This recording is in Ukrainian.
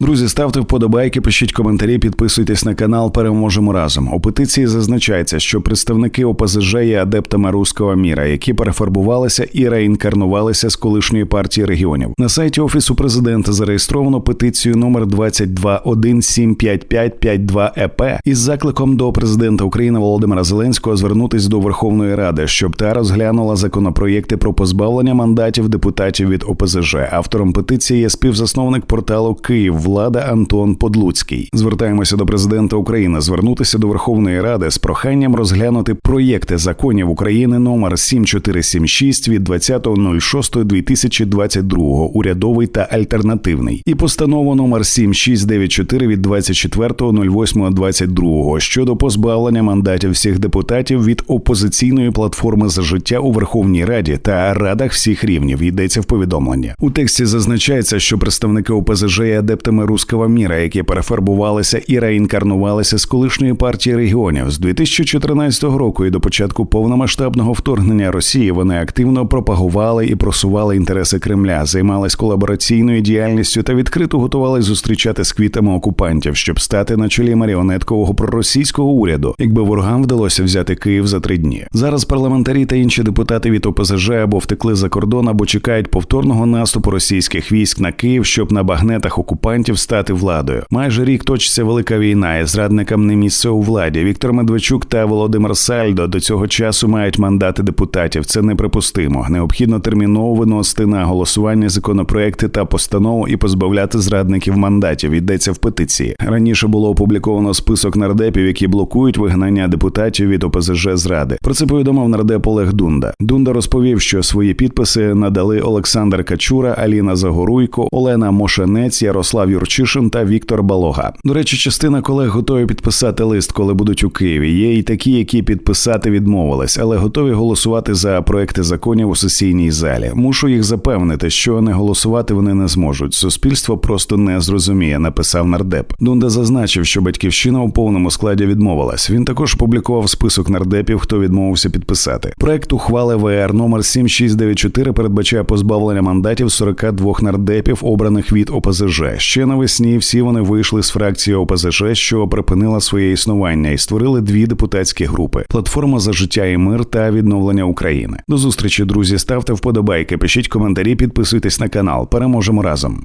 Друзі, ставте вподобайки, пишіть коментарі, підписуйтесь на канал. Переможемо разом. У петиції зазначається, що представники ОПЗЖ є адептами руського міра, які перефарбувалися і реінкарнувалися з колишньої партії регіонів. На сайті офісу президента зареєстровано петицію номер 22175552 еп із закликом до президента України Володимира Зеленського звернутись до Верховної Ради, щоб та розглянула законопроєкти про позбавлення мандатів депутатів від ОПЗЖ. Автором петиції є співзасновник порталу Київ влада Антон Подлуцький. Звертаємося до президента України звернутися до Верховної Ради з проханням розглянути проєкти законів України номер 7476 від 20.06.2022 урядовий та альтернативний і постанову номер 7694 від 24.08.22 щодо позбавлення мандатів всіх депутатів від опозиційної платформи за життя у Верховній Раді та радах всіх рівнів. Йдеться в повідомленні. У тексті зазначається, що представники ОПЗЖ є адептами руського міра, які перефарбувалися і реінкарнувалися з колишньої партії регіонів з 2014 року і до початку повномасштабного вторгнення Росії. Вони активно пропагували і просували інтереси Кремля, займались колабораційною діяльністю та відкрито готували зустрічати з квітами окупантів, щоб стати на чолі маріонеткового проросійського уряду, якби ворогам вдалося взяти Київ за три дні. Зараз парламентарі та інші депутати від ОПЗЖ або втекли за кордон, або чекають повторного наступу російських військ на Київ, щоб на багнетах окупантів стати владою. Майже рік точиться велика війна, і зрадникам не місце у владі. Віктор Медведчук та Володимир Сальдо до цього часу мають мандати депутатів. Це неприпустимо. Необхідно терміново виносити на голосування законопроекти та постанову і позбавляти зрадників мандатів. Йдеться в петиції. Раніше було опубліковано список нардепів, які блокують вигнання депутатів від ОПЗЖ зради. Про це повідомив нардеп Олег Дунда. Дунда розповів, що свої підписи надали Олександр Качура, Аліна Загоруйко, Олена Мошенець, Ярослав Юрчишин та Віктор Балога. До речі, частина колег готові підписати лист, коли будуть у Києві. Є і такі, які підписати відмовились, але готові голосувати за проекти законів у сесійній залі. Мушу їх запевнити, що не голосувати вони не зможуть. Суспільство просто не зрозуміє, написав нардеп. Дунда зазначив, що батьківщина у повному складі відмовилась. Він також публікував список нардепів, хто відмовився підписати. Проект ухвали ВР номер 7694 передбачає позбавлення мандатів 42 нардепів, обраних від ОПЗЖ. Ще навесні всі вони вийшли з фракції ОПЗЖ, що припинила своє існування, і створили дві депутатські групи: платформа за життя і мир та відновлення України. До зустрічі, друзі. Ставте вподобайки, пишіть коментарі, підписуйтесь на канал. Переможемо разом.